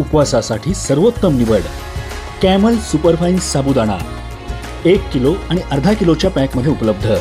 उपवासासाठी सर्वोत्तम निवड. Camel superfine साबुदाणा. एक किलो आणि अर्धा किलोच्या पॅकमध्ये उपलब्ध.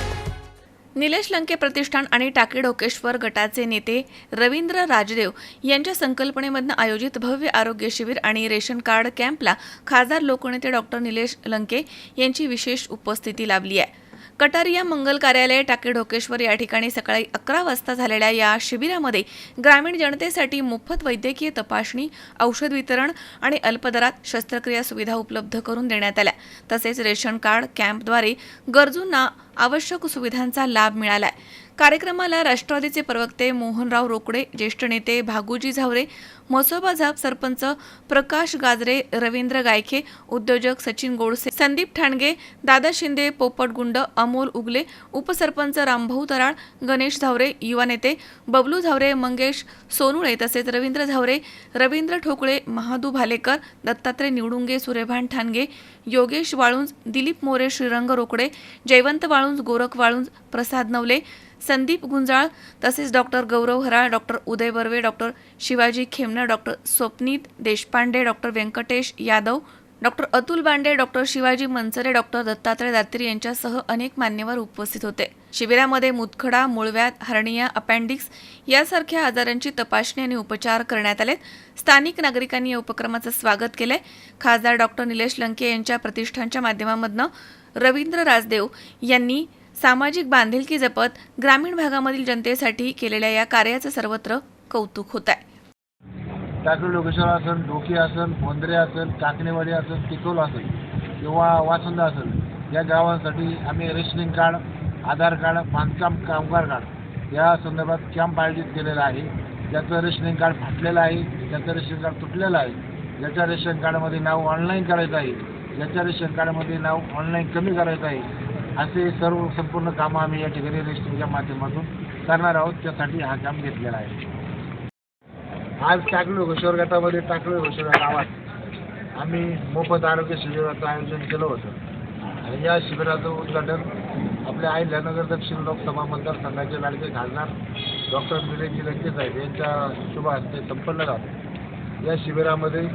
निलेश लंके प्रतिष्ठान आणि टाके डोकेश्वर गटाचे नेते रवींद्र राजदेव यांच्या संकल्पनेमधनं आयोजित भव्य आरोग्य शिबिर आणि रेशन कार्ड कॅम्पला खासदार लोकनेते डॉक्टर निलेश लंके यांची विशेष उपस्थिती लाभली आहे. कटारिया मंगल कार्यालय टाके ढोकेश्वर या ठिकाणी सकाळी अकरा वाजता झालेल्या या शिबिरामध्ये ग्रामीण जनतेसाठी मोफत वैद्यकीय तपासणी औषध वितरण आणि अल्पदरात शस्त्रक्रिया सुविधा उपलब्ध करून देण्यात आल्या. तसेच रेशन कार्ड कॅम्पद्वारे गरजूंना आवश्यक सुविधांचा लाभ मिळालाय. कार्यक्रमाला राष्ट्रवादीचे प्रवक्ते मोहनराव रोकडे ज्येष्ठ नेते भागूजी झावरे म्हसोबा झाप सरपंच प्रकाश गाजरे रवींद्र गायखे उद्योजक सचिन गोडसे संदीप ठाणगे दादा शिंदे पोपट गुंड अमोल उगले उपसरपंच रामभाऊ तराळ गणेश झावरे युवा नेते बबलू झावरे मंगेश सोनुळे तसेच रवींद्र झावरे रवींद्र ठोकळे महादू भालेकर दत्तात्रय निवडुंगे सुरेभान ठाणगे योगेश वाळुंज दिलीप मोरे श्रीरंग रोकडे जयवंत वाळुंज गोरख वाळुंज प्रसाद नवले संदीप गुंजाळ तसेच doctor Gaurav Haral doctor Uday Barve doctor Shivaji Khemnar doctor Swapnit Deshpande doctor Venkatesh Yadav doctor Atul Bande doctor Shivaji Mansare doctor Dattatray Datri यांच्यासह अनेक मान्यवर उपस्थित होते. शिबिरामध्ये मुतखडा मुळव्यात हर्निया अपेंडिक्स यासारख्या आजारांची तपासणी आणि उपचार करण्यात आलेत. स्थानिक नागरिकांनी या उपक्रमाचं स्वागत केले खासदार डॉक्टर निलेश लंके यांच्या प्रतिष्ठानच्या माध्यमामधनं रवींद्र राजदेव यांनी सामाजिक बांधिलकी जपत ग्रामीण भागामधील जनतेसाठी केलेल्या या कार्याचं सर्वत्र कौतुक होत आहे. टाकळी लोकेश्वर असेल डोकी असेल बोंद्रे असेल काकणेवाडी असेल तिकोल असेल किंवा वासंदा असेल या गावांसाठी आम्ही रेशनिंग कार्ड आधार कार्ड बांधकाम कामगार कार्ड या संदर्भात कॅम्प आयोजित केलेला आहे. ज्याचं रेशनिंग कार्ड फाटलेलं आहे ज्याचं रेशन कार्ड तुटलेलं आहे ज्याच्या रेशन कार्डमध्ये नाव ऑनलाईन करायचं आहे ज्याच्या रेशन कार्डमध्ये नाव ऑनलाईन कमी करायचं आहे असे सर्व संपूर्ण कामं आम्ही या ठिकाणी रजिस्ट्रीच्या माध्यमातून करणार आहोत. त्यासाठी हा काम घेतलेला आहे. आज टाकळी घोषवर गटामध्ये टाकळी घोषवर गावात आम्ही मोफत आरोग्य शिबिराचं आयोजन केलं होतं. आणि या शिबिराचं उद्घाटन आपल्या अहिल्यानगर दक्षिण लोकसभा मतदारसंघाचे लाडके खासदार डॉक्टर निलेशजी लंके साहेब यांच्या शुभ हस्ते संपन्न झालं. या शिबिरामध्ये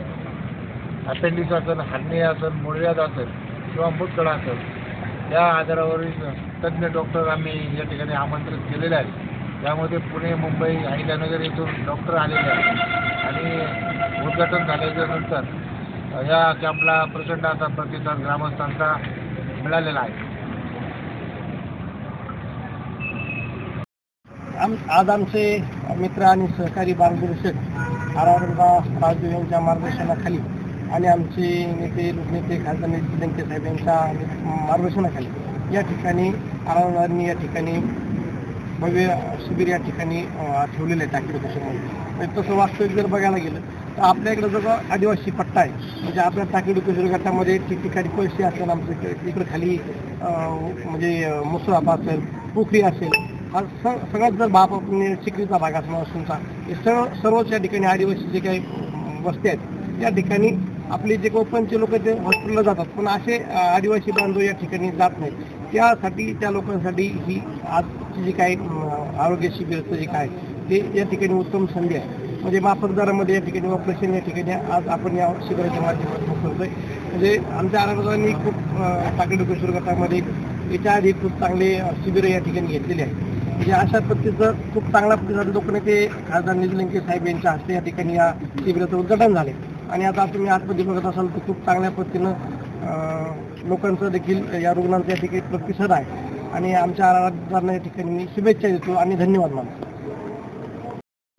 अपेंडिक्स असेल हार्निया असेल मुळव्याध असेल किंवा मुतकडा असेल या आजारावरील तज्ज्ञ डॉक्टर आम्ही या ठिकाणी आमंत्रित केलेले आहेत. त्यामध्ये पुणे मुंबई अहिल्यानगर येथून डॉक्टर आलेले आहेत. आणि उद्घाटन झाल्याच्यानंतर या कॅम्पला प्रचंड असा प्रतिसाद ग्रामस्थांचा मिळालेला आहे. आम आज आमचे मित्र आणि सहकारी मार्गदर्शक आरावरदा राजू यांच्या मार्गदर्शनाखाली आणि आमचे नेते लोकनेते खासदार नेते त्यांच्या साहेब यांच्या मार्गदर्शनाखाली या ठिकाणी आरामदारांनी या ठिकाणी भव्य शिबिर या ठिकाणी ठेवलेलं आहे टाकी म्हणजे तसं वास्तविक जर बघायला गेलं तर आपल्या इकडं जो आदिवासी पट्टा आहे. म्हणजे आपल्या टाकी लोकेश्वर गटामध्ये ठिकठिकाणी पैसे असेल आमचं इकडे खाली अं, म्हणजे मुसराप असेल पोखरी असेल हा स सगळ्यात जर बाप आपण चिखलीचा भाग असणार असूनचा हे सर्व सर्वच या ठिकाणी आदिवासी जे काही वस्ती आहेत त्या ठिकाणी आपले जे पंच लोक ते हॉस्पिटलला जातात. पण असे आदिवासी बांधव या ठिकाणी जात नाहीत. त्यासाठी त्या लोकांसाठी ही आजची जी काय आरोग्य शिबिराचं जे काय ते या ठिकाणी उत्तम संधी आहे. म्हणजे माफक दरामध्ये या ठिकाणी ऑपरेशन या ठिकाणी आज आपण या शिबिराच्या माध्यमातून करतोय. म्हणजे आमच्या आरोग्याने खूप अं, किशोर गटामध्ये याच्या आधी खूप चांगले शिबिरं या ठिकाणी घेतलेली आहे म्हणजे अशा पद्धतीचं खूप चांगला प्रतिसाद लोकनेते खासदार निधी लंके साहेब यांच्या हस्ते या ठिकाणी या शिबिराचं उद्घाटन झाले आणि आता तुम्ही आतमध्ये बघत असाल तर खूप चांगल्या पद्धतीनं लोकांचं देखील या रुग्णांचा या ठिकाणी प्रतिसाद आहे. आणि आमच्या आरोग्यांना या ठिकाणी मी शुभेच्छा देतो आणि धन्यवाद मानतो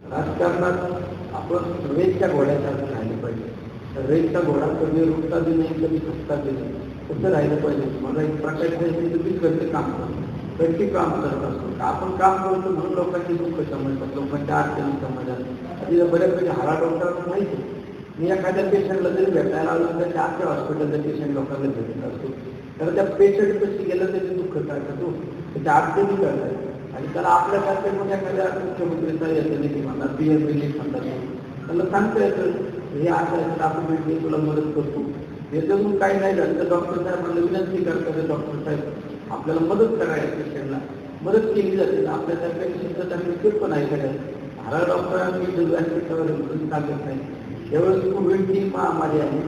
राजकारणात आपण रेतच्या घोड्यासारखं राहिलं पाहिजे. रेतचा घोडा कधी रुकता बी नाही कधी सुटता बी नाही तसं राहिलं पाहिजे. मला एक प्रकारचं तुम्ही करते काम करतो प्रत्येक काम करत असतो. आपण काम करतो म्हणून लोकांची दुःख समजतात लोकांच्या अडचणी समजतात. आधी बऱ्यापैकी हारा डॉक्टरांना माहिती मी एखाद्या पेशंटला जरी भेटायला आलो तर त्या आजच्या हॉस्पिटलच्या पेशंट लोकांना भेटत असतो. तर त्या पेशंटपाशी गेलं त्याचे दुःख काढतो हो. त्याच्या अडचणी करतात. आणि त्याला आपल्यासारख्या मग एखाद्या मुख्यमंत्रीचा येतं नाही म्हणा पी एम रिलीफ म्हणतात त्याला सांगता येतं हे असं डॉक्युमेंट मी तुला मदत करतो. हे जमून काही नाही झालं तर डॉक्टर साहेबांना विनंती करतात डॉक्टर साहेब आपल्याला मदत करायला पेशंटला मदत केली जाते आपल्यासारख्या पेशंटचा ते पण ऐकायला करायचं डॉक्टरांनी जो व्यासपीठावर मदत सांगत नाही? त्यावेळेस कोविडची महामारी आहे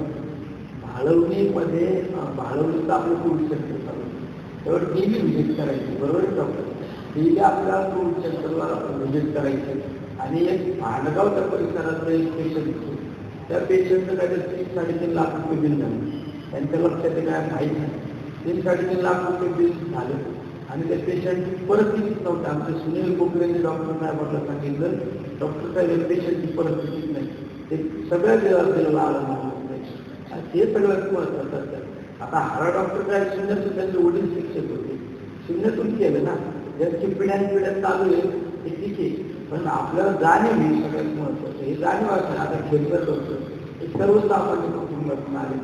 भाळवणीमध्ये भाळवणीचं आपलं कोविड सेंटर चालू. आहे. त्यावर डेली व्हिजिट करायची बरोबर डॉक्टर डेली आपल्याला कोविड सेंटरला व्हिजिट करायची. आणि एक भांडगावच्या परिसरातलं एक पेशंट होतो. त्या पेशंटचं काय तर तीन साडेतीन लाख रुपये बिल झालं. त्यांच्या लक्षात ते काय माहीत नाही. तीन साडेतीन लाख रुपये बिल झालं. आणि त्या पेशंटची परिस्थितीच नव्हती. आमच्या सुनील कोकरेंनी डॉक्टर साहेबांना सांगितलं डॉक्टर साहेब पेशंटची परिस्थितीच नाही. ते सगळ्या दिला आलं ते सगळ्यात महत्वाचं असतात आता हरा डॉक्टर काय शून्यातून त्यांचे वडील शिक्षक होते. शून्यातून केलं ना. ज्यांची पिढ्यान पिढ्या चालू आहे ते ठीक आहे. पण आपल्याला जाणीव ही सगळ्यात महत्वाचं हे जाणीव असतं आता खेळकर डॉक्टर. हे सर्वसामान्य कुटुंबातून आले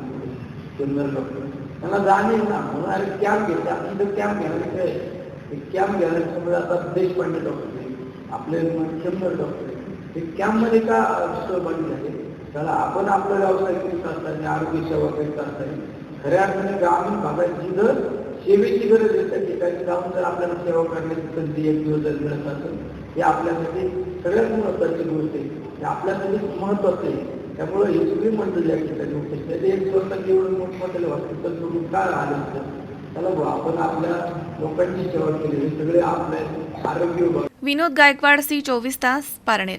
सुंदर डॉक्टर. त्यांना जाणीव ना. म्हणून अरे कॅम्प घेते आपण तर कॅम्प घ्यायला काय? ते कॅम्प घ्यायला समजा आता देशपांडे डॉक्टर आहे आपले शंभर डॉक्टर आहे ते कॅम्पमध्ये का सहभागी झाले? त्याला आपण आपला व्यवसाय करीत असताना आरोग्य सेवा करीत असताना खऱ्या अर्थाने ग्रामीण भागात जिथं सेवेची गरज आहे त्या ठिकाणी जाऊन जर आपल्याला सेवा करण्याची संधी एक दिवस जर मिळत असेल हे आपल्यासाठी सगळ्यात महत्वाची गोष्ट आहे. हे आपल्यासाठी महत्वाचं आहे. त्यामुळं हे सगळी मंडळी या ठिकाणी होते त्याचे एक स्वतः एवढं मोठमोठे हॉस्पिटल सोडून काय आलं असतं? विनोद गायकवाड सी चोवीस तास पारनेर.